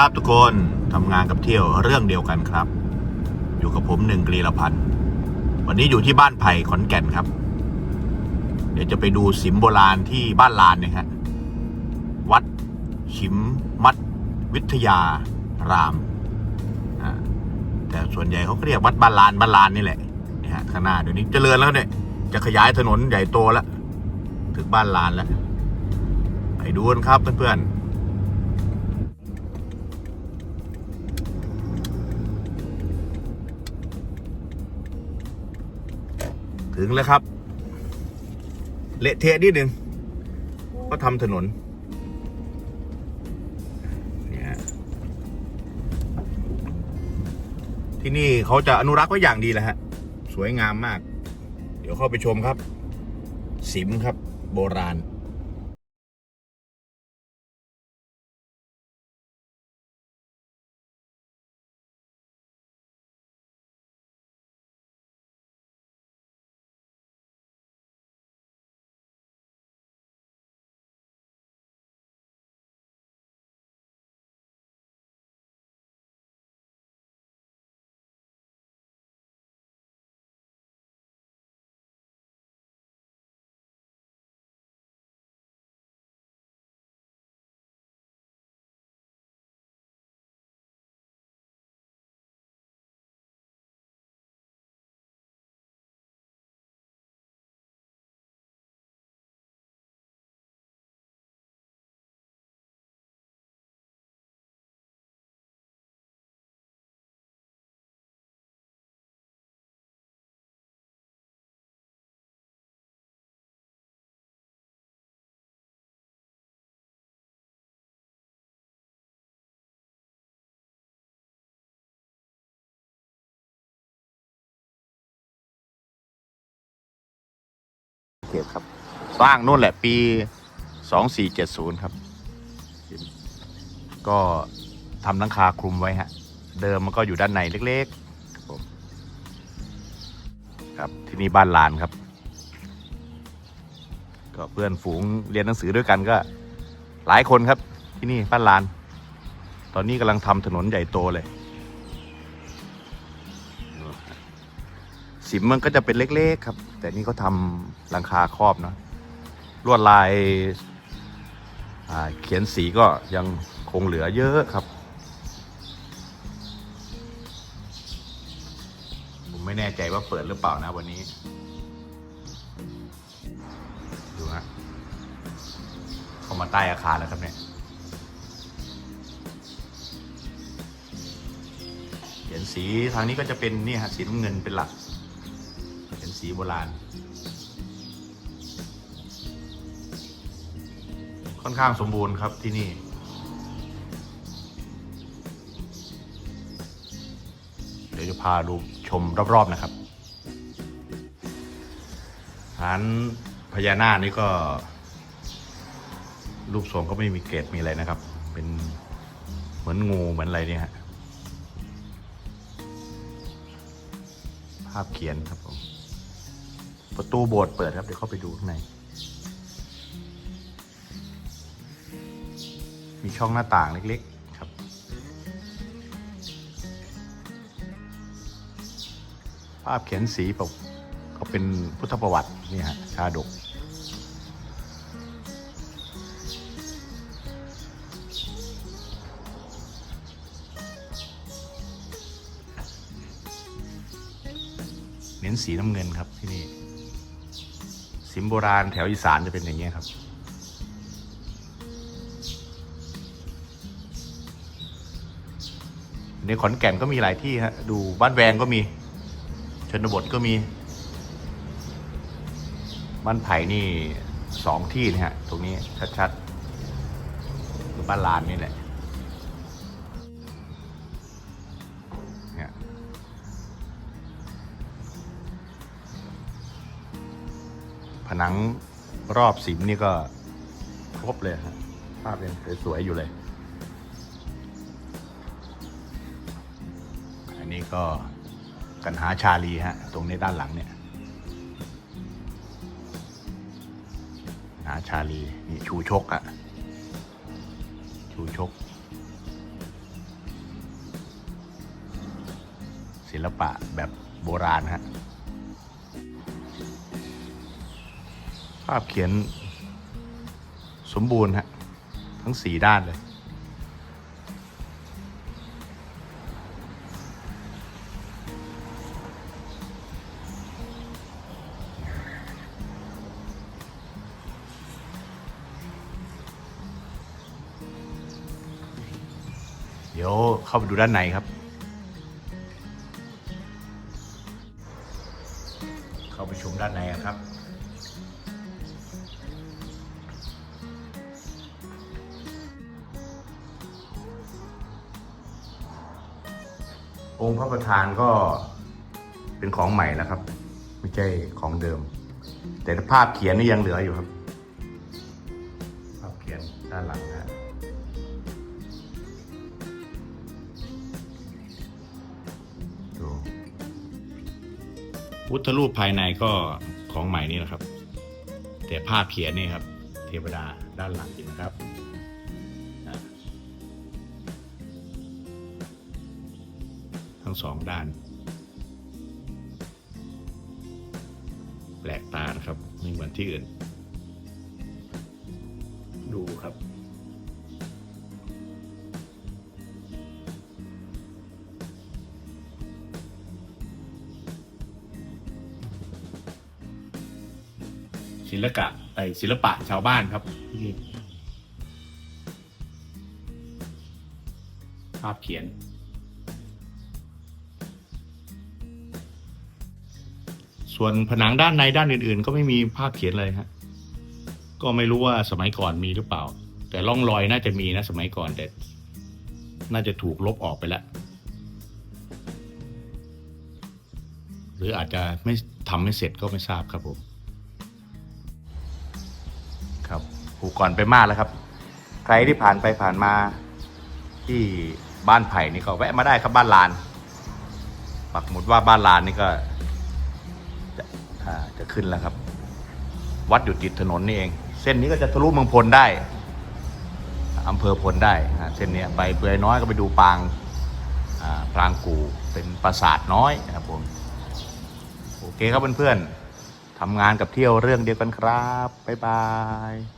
ครับทุกคนทำงานกับเที่ยวเรื่องเดียวกันครับ อยู่กับผมหนึ่งกรีละพันธ์วันนี้อยู่ที่บ้านไผ่ขอนแก่นครับ เดี๋ยวจะไปดูสิมโบราณที่บ้านลานเนี่ยฮะวัดชิมมัดวิทยารามแต่ส่วนใหญ่เขาเรียกวัดบ้านลานบ้านลานนี่แหละนี่ฮะข้างหน้าเดี๋ยวนี้จเจริญแล้วเนี่ยจะขยายถนนใหญ่โตแล้วถึงบ้านลานแล้วไปดูกันครับเพื่อนๆ ถึงแล้วครับ เละเทะนิดหนึ่งก็ทำถนน เนี่ยที่นี่เขาจะอนุรักษ์ไว้อย่างดีแหละฮะ สวยงามมาก เดี๋ยวเข้าไปชมครับ สิมครับ โบราณ ทพครับ สร้างนู่นแหละปี 2470 ครับ ก็ทำหลังคาคลุมไว้ฮะ เดิมมันก็อยู่ด้านในเล็กๆครับผมครับที่นี่บ้านลานครับ ก็เพื่อนฝูงเรียนหนังสือด้วยกันก็ หลายคนครับที่นี่บ้านลาน ตอนนี้กำลังทำถนนใหญ่โตเลย สิมมันก็จะเป็นเล็กๆครับ แต่นี่เขาทำหลังคาครอบเนาะลวดลายาเขียนสีก็ยังคงเหลือเยอะครับ ผมไม่แน่ใจว่าเปิดหรือเปล่านะวันนี้ ดูฮะเข้ามาใต้อาคารแล้วครับเนี่ยเขียนสีทางนี้ก็จะเป็นนี่ฮะสีน้ำเงินเป็นหลัก สีโบราณ ค่อนข้างสมบูรณ์ครับที่นี่ เดี๋ยวจะพาดูชมรอบๆนะครับฐานพญานาคนี่ก็ รูปทรงก็ไม่มีเกรดมีอะไรนะครับ เป็นเหมือนงูเหมือนอะไรเนี่ยฮะภาพเขียนครับผม ประตูโบสถ์เปิดครับ เดี๋ยวเข้าไปดูข้างใน มีช่องหน้าต่างเล็กๆครับ ภาพเขียนสีปกก็เป็นพุทธประวัตินี่ฮะชาดกเน้นสีน้ำเงินครับที่นี่ สิมโบราณแถวอีสานจะเป็นอย่างนี้ยครับในขอนแก่นก็มีหลายที่ฮะดูบ้านแวงก็มี ชนบทก็มี บ้านไผ่นี่สองที่นะฮะ ตรงนี้ชัดๆคือบ้านลานนี่แหละ นังรอบสิมนี่ก็ครบเลยฮะภาพยังสวยๆอยู่เลย อันนี้ก็กันหาชาลีฮะ ตรงในด้านหลังเนี่ยหาชาลีนี่ชูชกอะชูชก ศิลปะแบบโบราณฮะ ภาพเขียนสมบูรณ์ฮะ ทั้งสี่ด้านเลย เดี๋ยวเข้าไปดูด้านในครับ องค์พระประธานก็เป็นของใหม่แล้วครับ ไม่ใช่ของเดิม แต่ภาพเขียนนี่ยังเหลืออยู่ครับ ภาพเขียนด้านหลังฮะดูพุทธรูปภายในก็ของใหม่นี่นะครับ แต่ภาพเขียนนี่ครับ เทวดาด้านหลังนะครับ งสองด้าน แปลกตานะครับไม่เหมือนที่อื่น ดูครับศิลปะไอศิลปะชาวบ้านครับนี่ภาพเขียน ส่วนผนังด้านในด้านอื่น ๆ ก็ไม่มีภาพเขียนเลยฮะก็ไม่รู้ว่าสมัยก่อนมีหรือเปล่า แต่ร่องรอยน่าจะมีนะสมัยก่อนแต่น่าจะถูกลบออกไปแล้วหรืออาจจะไม่ทำไม่เสร็จก็ไม่ทราบครับผมครับผูกก่อนไปมากแล้วครับ ใครที่ผ่านไปผ่านมาที่บ้านไผ่นี่ก็แวะมาได้ครับบ้านลาน ปักหมุดว่าบ้านลานนี่ก็ อ่าจะขึ้นแล้วครับ วัดอยู่ติดถนนนี่เอง เส้นนี้ก็จะทะลุเมืองพลได้อำเภอพลได้อ่าเส้นนี้ไปเปื่อยน้อยก็ไปดูปางอ่าปรางกูเป็นปราสาทน้อยนะครับผมโอเคครับเพื่อนๆทำงานกับเที่ยวเรื่องเดียวกันครับบ๊ายบาย